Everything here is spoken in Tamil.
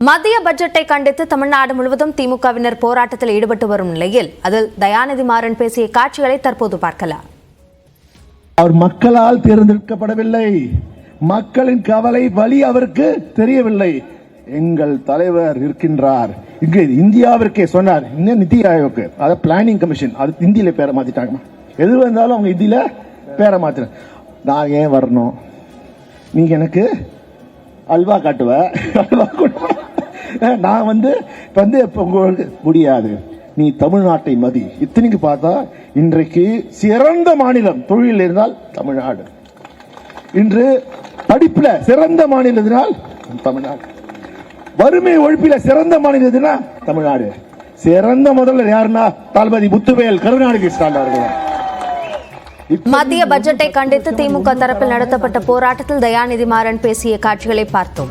மத்திய பட்ஜெட்டை கண்டித்து தமிழ்நாடு முழுவதும் திமுகவினர் போராட்டத்தில் ஈடுபட்டு வரும் நிலையில் அதில் தயாநிதி மாறன் பேசிய காட்சிகளை தற்போது பார்க்கலாம். அவர் மக்களால் தேர்ந்தெடுக்கப்படவில்லை. மக்களின் கவலை வழி அவருக்கு தெரியவில்லை. எங்கள் தலைவர் இருக்கின்றார். இங்கு இந்தியாவிற்கே சொன்னார். இன்னும் நிதி ஆயோக்கு அதாவது பிளானிங் கமிஷன் அது இந்தியில பேரை மாத்திட்டாங்க எது வந்தாலும் அவங்க இந்தியில பேரை மாத்தின நான் ஏன் வரணும்? நீங்க எனக்கு அல்வா காட்டுவ. அல்வா நான் வந்து இப்ப வந்து உங்களுக்கு முடியாது. நீ தமிழ்நாட்டை மதி. இத்தனைக்கு பார்த்தா இன்றைக்கு சிறந்த மாநிலம். தொழிலில் இருந்தால் தமிழ்நாடு. இன்று படிப்புல சிறந்த மாநிலம் எதுனால் தமிழ்நாடு. வறுமை ஒழிப்பில சிறந்த மாநிலம் எதுனா தமிழ்நாடு. சிறந்த முதல்வர் யாருன்னா? தளபதி முத்துவேல் கருணாநிதி ஸ்டாலின் அவர்கள். மத்திய பட்ஜெட்டை கண்டித்து திமுக தரப்பில் நடத்தப்பட்ட போராட்டத்தில் தயாநிதி மாறன் பேசிய காட்சிகளை பார்த்தோம்.